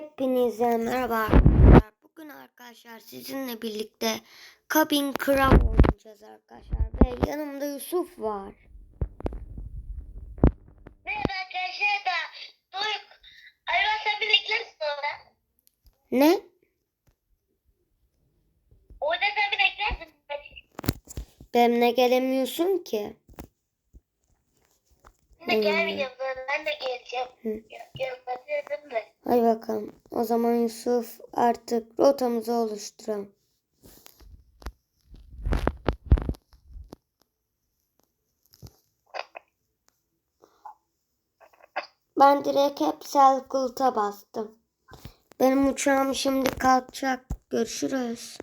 Hepinize merhaba arkadaşlar. Bugün arkadaşlar sizinle birlikte Cabin Crawl oynayacağız arkadaşlar. Ve yanımda Yusuf var. Merhaba arkadaşlar da Doruk Ayvasa bilekler sonra. Ne? Orada sen bileklersin. Benimle gelemiyorsun ki. Gelmeyeceğim sonra ben de geleceğim. Hı. De. Hadi bakalım. O zaman Yusuf artık rotamızı oluşturalım. Ben direkt hep Selkult'a bastım. Benim uçağım şimdi kalkacak. Görüşürüz.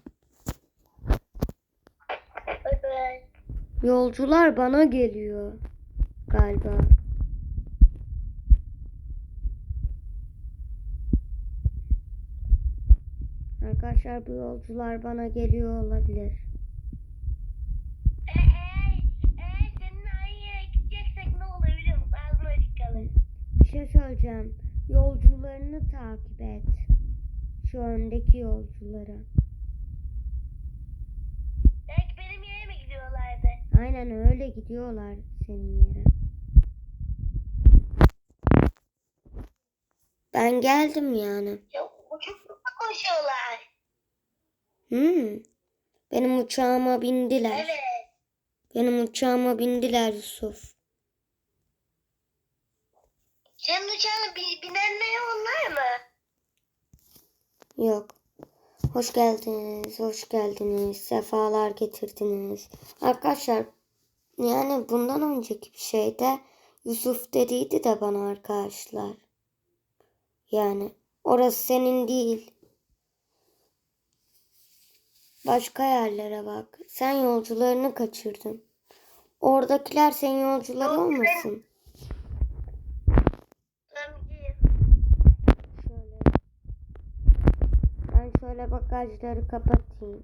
Yolcular bana geliyor galiba. Arkadaşlar bu yolcular bana geliyor olabilir. E, Eğer, eğer senin ne olur biliyor musun? Bir şey söyleyeceğim. Yolcularını takip et. Şu öndeki yolcuları. Belki benim yere mi gidiyorlardı? Aynen öyle gidiyorlar senin yere. Ben geldim yani. Ya uçukla koşuyorlar. Hmm. Benim uçağıma bindiler. Evet. Benim uçağıma bindiler Yusuf. Senin uçağına bi- binenler onlar mı? Yok. Hoş geldiniz, hoş geldiniz. Sefalar getirdiniz. Arkadaşlar yani bundan önceki bir şeyde Yusuf dediydi de bana arkadaşlar. Yani orası senin değil. Başka yerlere bak. Sen yolcularını kaçırdın. Oradakiler senin yolcular olmasın. Şöyle. Ben şöyle bagajları kapatayım.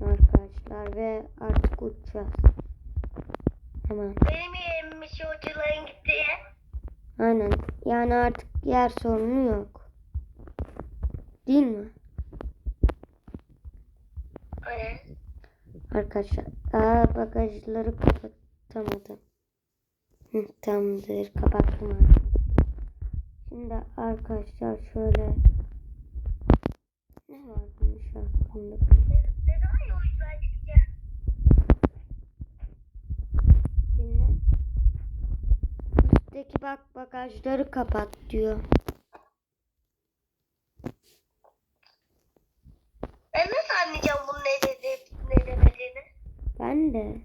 Arkadaşlar ve artık uçacağız. Hemen. Benim yerimmiş yolcuların gittiği. Aynen. Yani artık yer sorunu yok. Değil mi? Arkadaşlar. Aa bagajları kapatamadım. Hı, tamamdır. Kapattım arkadaşlar. Şimdi arkadaşlar şöyle ne varmış aklımda? Üstteki bak bagajları kapat diyor. Ben nasıl anlayacağım bunun ne dedi, ne demediğini? Ben de.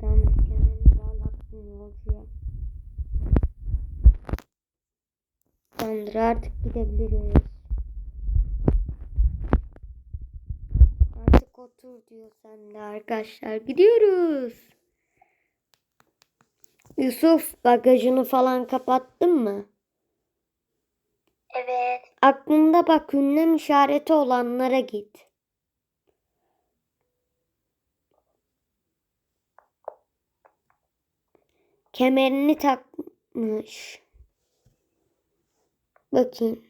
Tamam kemerini bağlattım yolcuya. Tamamdır artık gidebiliriz. Artık otur diyor sen de arkadaşlar. Gidiyoruz. Yusuf bagajını falan kapattın mı? Evet. Aklında bak ünlem işareti olanlara git. Kemerini takmış. Bakayım.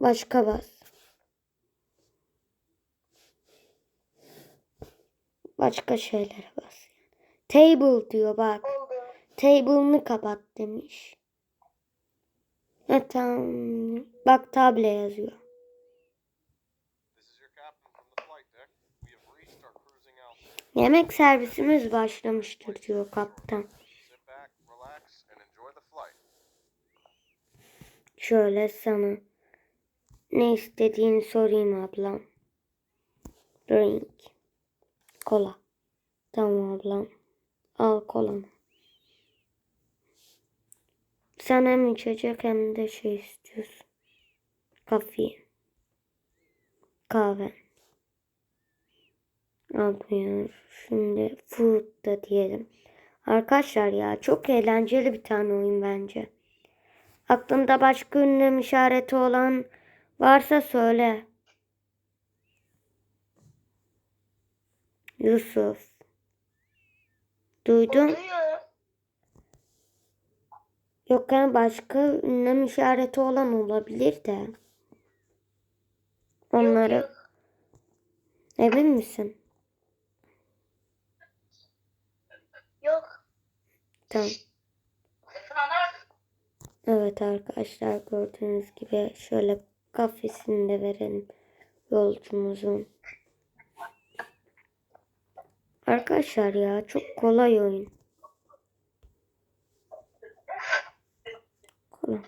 Başka bas. Başka şeylere bas. Table diyor bak. Table'ını kapat demiş. Ha, tamam. Bak table yazıyor. Yemek servisimiz başlamıştır diyor kaptan. Şöyle sana ne istediğini sorayım ablam. Drink. Kola. Tamam ablam. Al kolanı. Sen hem içecek hem de şey istiyorsun. Kafe. Kahve. Al buyur. Şimdi food da diyelim. Arkadaşlar ya çok eğlenceli bir tane oyun bence. Aklında başka ünlem işareti olan varsa söyle. Yusuf. Duydun? Duyuyorum. Yok yani başka ünlem işareti olan olabilir de. Onları Yok, yok. emin misin? Yok. Tamam. Evet arkadaşlar gördüğünüz gibi şöyle kafesini de verelim yolcumuzun. Arkadaşlar ya çok kolay oyun. Kolay.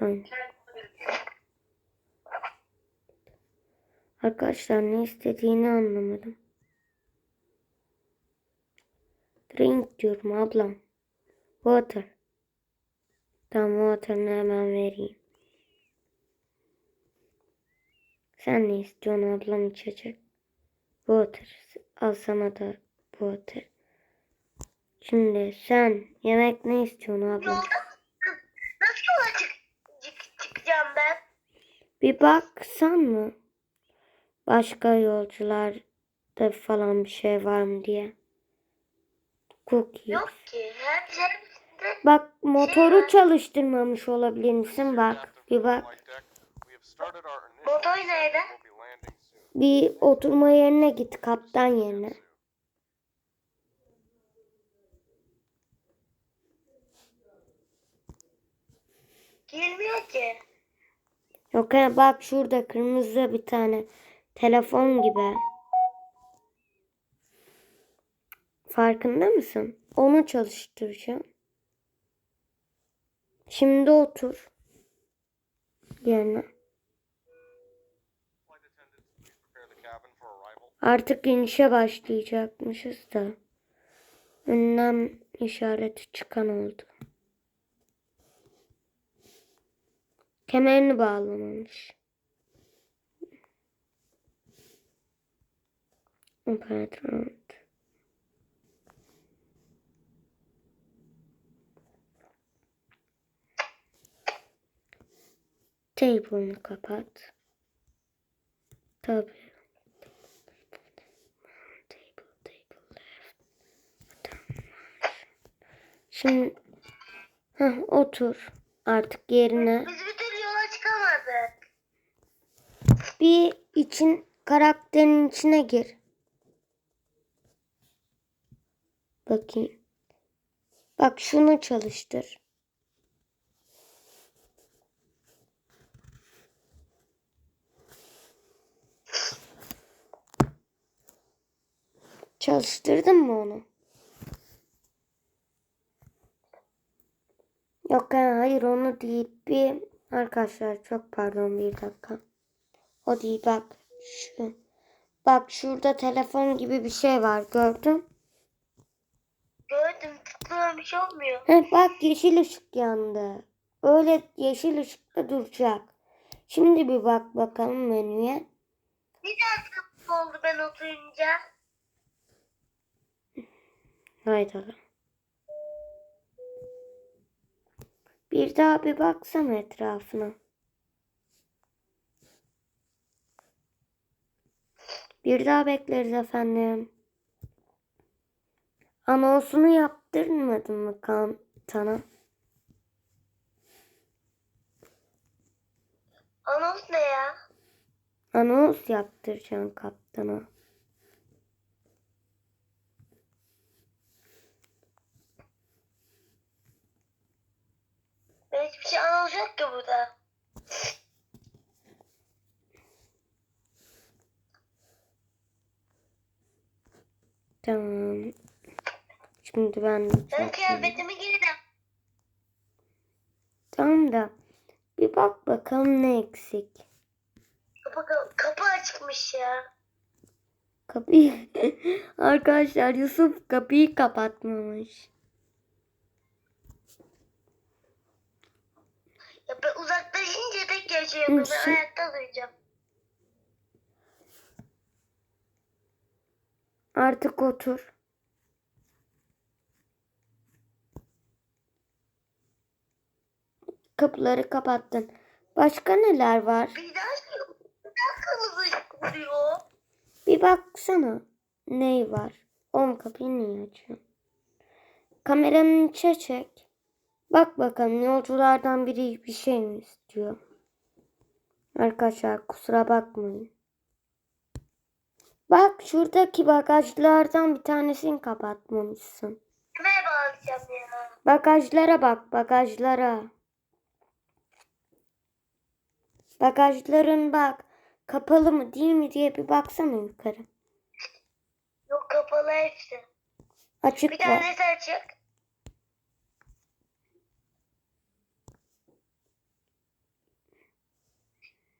Aynen. Arkadaşlar ne istediğini anlamadım. Drink diyorum ablam. Water. Tamam water'ını hemen vereyim. Sen ne istiyorsun ablam içecek? Water. Al sana da water. Şimdi sen yemek ne istiyorsun ablam? Yola çık, çık- çıkacağım ben? Bir baksan mı? Başka yolcularda falan bir şey var mı diye. Cookies. Yok ki. Hep hepsinde Bak motoru var. çalıştırmamış olabilir misin? Bak bir bak. Motor nerede? Bir oturma yerine git kaptan yerine. Girmiyor ki. Yok ya bak şurada kırmızı bir tane telefon gibi. Farkında mısın? Onu çalıştıracağım. Şimdi otur. Yerine. Artık inişe başlayacakmışız da. Önlem işareti çıkan oldu. Kemerini bağlamamış. Operatör. Table'ını kapat. Tabii. Şimdi Heh, otur artık yerine. Biz bir türlü yola çıkamadık. Bir için karakterin içine gir. Bakayım. Bak şunu çalıştır. Çalıştırdın mı onu? Yok hayır onu değil. Bir arkadaşlar çok pardon bir dakika. O değil bak şu. Bak şurada telefon gibi bir şey var gördün. Gördüm tıklıyorum bir şey olmuyor. Heh, bak yeşil ışık yandı. Öyle yeşil ışıkta duracak. Şimdi bir bak bakalım menüye. Neden tıklı oldu ben oturunca? Haydi. Bir daha bir baksana etrafına. Bir daha bekleriz efendim. Anonsunu yaptırmadın mı kantana? Anons ne ya? Anons yaptıracaksın kaptana. Hiçbir şey anons yok ki burada. Tamam. Şimdi ben Ben kıyafetimi giydim. Tamam da bir bak bakalım ne eksik. Kapı, kapı açıkmış ya. Kapıyı arkadaşlar Yusuf kapıyı kapatmamış. Ya ben uzaklaşınca tek yaşıyorum. Ben ayakta duracağım. Artık otur. Kapıları kapattın. Başka neler var? Bir daha, bir baksana. ney var? Oğlum kapıyı niye açıyorsun? Kameranın içe çek. Bak bakalım yolculardan biri bir şey mi istiyor? Arkadaşlar kusura bakmayın. Bak şuradaki bagajlardan bir tanesini kapatmamışsın. Kime bağlayacağım ya? Bagajlara bak bagajlara. Bagajların bak kapalı mı değil mi diye bir baksana yukarı. Yok kapalı hepsi. Açık Bir var. tanesi açık.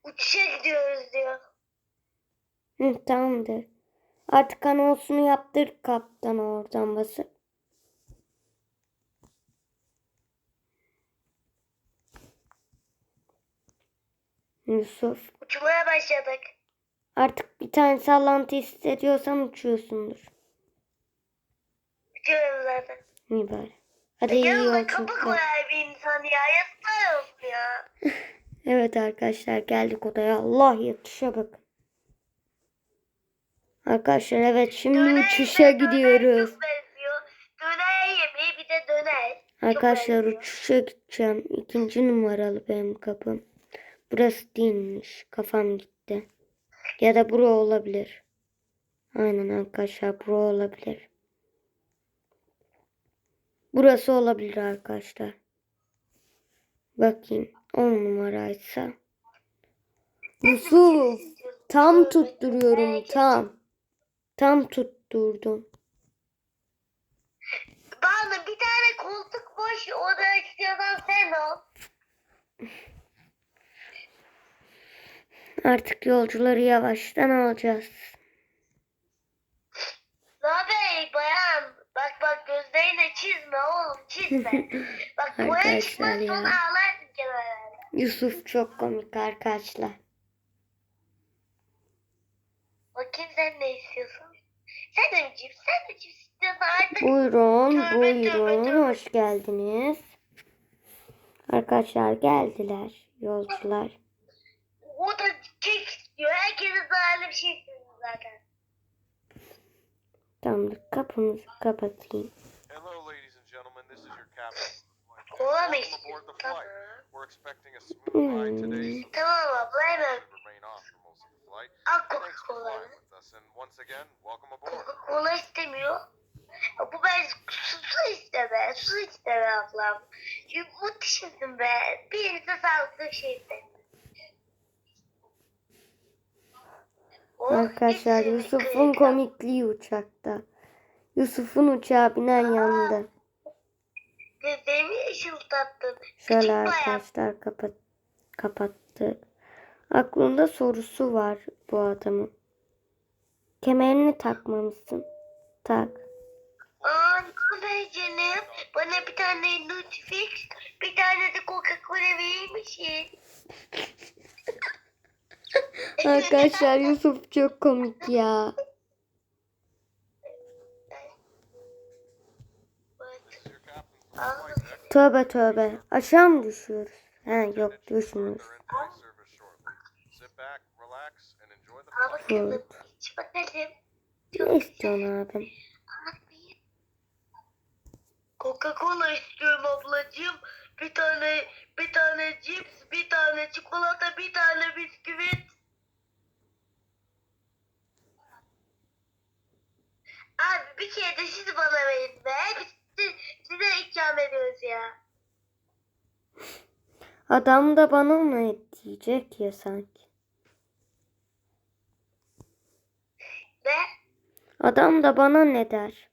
Uçuşa gidiyoruz diyor. Hı, tamamdır. Artık anonsunu yaptır kaptan oradan basıp. Yusuf. Uçmaya başladık. Artık bir tane sallantı hissediyorsan uçuyorsundur. Uçuyoruz zaten. İyi bari. Hadi iyi Yanına kapı yolculuklar. koyar bir insan ya. Olsun ya. Evet arkadaşlar geldik odaya. Allah yatışa bakın. Arkadaşlar evet şimdi Döner uçuşa gidiyoruz. Döner yemeği bir de döner. Arkadaşlar uçuşa gideceğim. İkinci numaralı benim kapım. Burası değilmiş. Kafam gitti. Ya da bura olabilir. Aynen arkadaşlar bura olabilir. Burası olabilir arkadaşlar. Bakayım. 10 numaraysa. Yusuf. Tam tutturuyorum tam. Tam tutturdum. Bana bir tane koltuk boş. O da istiyorsan sen ol. Artık yolcuları yavaştan alacağız. Haber bayan? Bak bak gözlerine çizme oğlum çizme. Bak boya çıkmaz sonra ağlarsın. Yusuf çok komik arkadaşlar. Bakayım sen ne istiyorsun? Sen de cips? Sen de cips istiyorsan artık Buyurun, Tövbe, tövbe, buyurun. tövbe. Hoş geldiniz. Arkadaşlar geldiler yolcular. o da kek istiyor. Herkese zararlı bir şey istiyor zaten. Tamamdır. Kapımızı kapatayım. Hello, ladies and gentlemen. This is your captain. Kola istiyor? Hmm. so Tamam abla hemen. Al with us, and once again, welcome aboard. Coca-Cola istemiyor. Bu ben su, su isteme. Su isteme ablam. Çünkü muhteşemsin be. Sağlıklı bir şey iste. Oh, Arkadaşlar hepsini Yusuf'un kıracağım. komikliği uçakta. Yusuf'un uçağa binen yanında. Gözlerimi ışıldattın. Şöyle arkadaşlar kapat kapattık. Aklında sorusu var bu adamın. Kemerini takmamışsın. Tak. Canım? Bana bir tane Nutfix, bir tane de Coca-Cola verir misin? Arkadaşlar Yusuf çok komik ya. Tövbe tövbe. Aşağı mı düşüyoruz? He yok düşmüyoruz. start bakalım. Ne istiyorsun abim? Coca-Cola istiyorum ablacığım. Bir tane bir tane cips, bir tane çikolata, bir tane bisküvit. Abi bir kere de siz bana verin be. Biz size ikram ediyoruz ya. Adam da bana ne diyecek ya sanki. Ve Adam da bana ne der?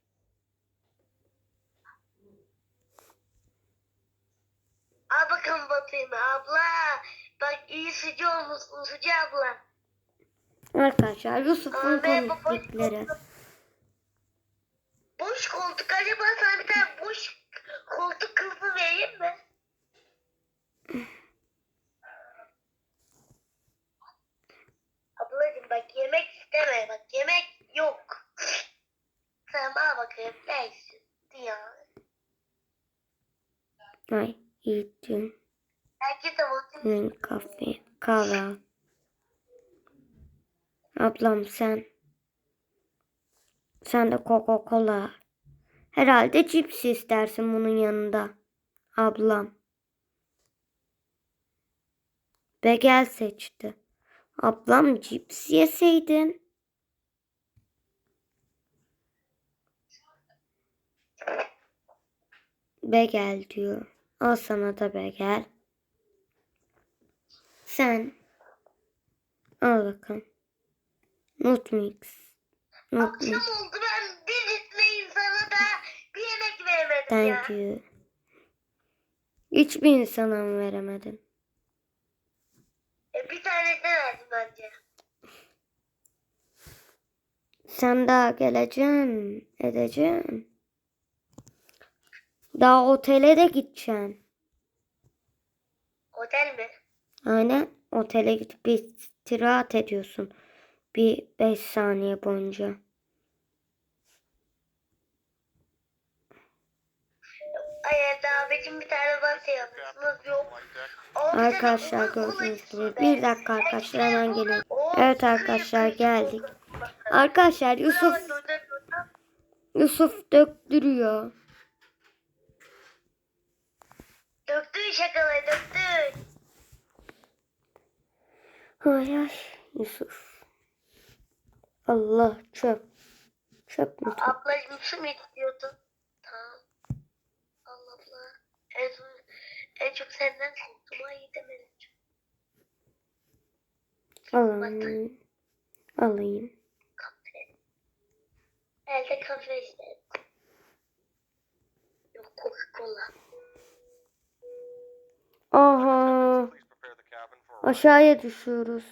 al bakalım Batay'ım abla. Bak iyi sıcı olmuşsun sıcı abla. Arkadaşlar Yusuf'un komiklikleri. koltuk- Boş koltuk acaba sana bir tane boş koltuk kılıfı vereyim mi? Ablacığım bak yemek isteme bak yemek yok. Tamam al bakayım ne istiyorsun ya. Ay iyi diyorum. Herkese. Hemen kahve, kahve. Ablam sen. Sen de Coca-Cola. Herhalde cips istersin bunun yanında. Ablam. Begel seçti. Ablam cips yeseydin. Begel diyor. Al sana da begel. Sen al bakalım. Not mix. Not Akşam mix. oldu ben bir litre insana da bir yemek veremedim ya. Thank you. Hiçbir insana mı veremedin? E, bir tanesini verdim bence. Sen daha geleceksin, edeceksin. Daha otele de gideceksin. Otel mi? Aynen otele gidip bir istirahat ediyorsun. Bir 5 saniye boyunca. Evde abicim bir tane yok. Arkadaşlar gördüğünüz gibi bir dakika arkadaşlar hemen geliyorum. Evet arkadaşlar geldik. Arkadaşlar Yusuf. Yusuf döktürüyor. Döktün şakaları döktün. Ay ay Yusuf. Allah çöp. Çöp mü? Ablacım su mu istiyordun? Tamam. Allah Allah. En, en çok senden korktum. Ay demedim. Alayım. Alayım. Kahve. Elde kahve istedim. Yok Coca-Cola. Aha. Aşağıya düşüyoruz.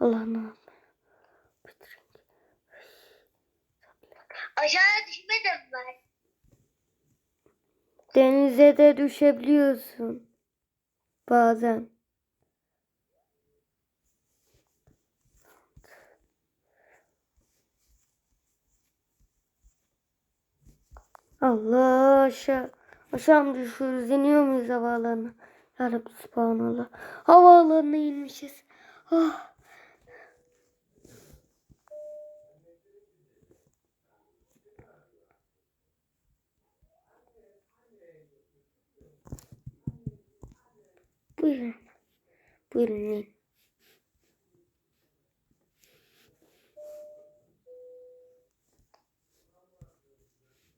Allah ne yap- Aşağıya düşmedim ben. Denize de düşebiliyorsun. Bazen. Allah aşağı. Aşağı mı düşüyoruz? İniyor muyuz havaalanına? Yarabbi subhanallah. Havaalanına inmişiz. Ah. Buyurun. Buyurun in.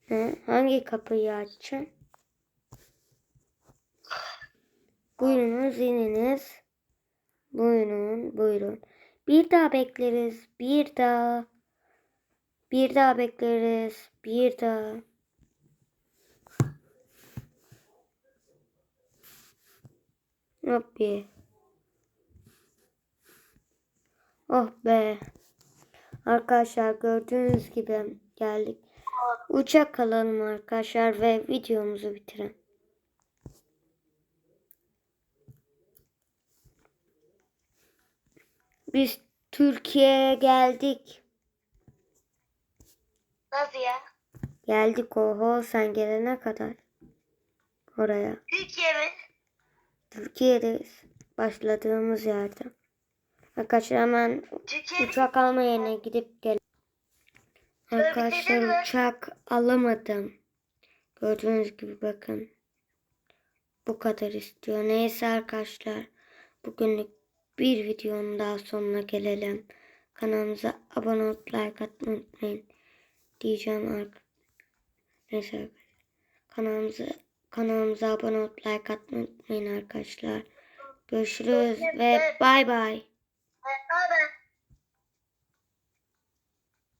He, hangi kapıyı açacaksın? İniniz. Buyurun buyurun. Bir daha bekleriz. Bir daha. Bir daha bekleriz. Bir daha. Bir. Oh be. Arkadaşlar gördüğünüz gibi geldik. Uçak alalım arkadaşlar ve videomuzu bitirelim. Biz Türkiye'ye geldik. Nasıl ya? Geldik oho sen gelene kadar. Oraya. Türkiye mi? Türkiye'deyiz. Başladığımız yerde. Arkadaşlar hemen Türkiye uçak alma yerine gidip gel. Böyle Arkadaşlar uçak alamadım. Gördüğünüz gibi bakın. Bu kadar istiyor. Neyse arkadaşlar. Bugünlük bir videonun daha sonuna gelelim. Kanalımıza abone olup like atmayı unutmayın. Diyeceğim arkadaşlar. Neyse. Kanalımıza, kanalımıza abone olup like atmayı unutmayın arkadaşlar. Görüşürüz ve bay bay.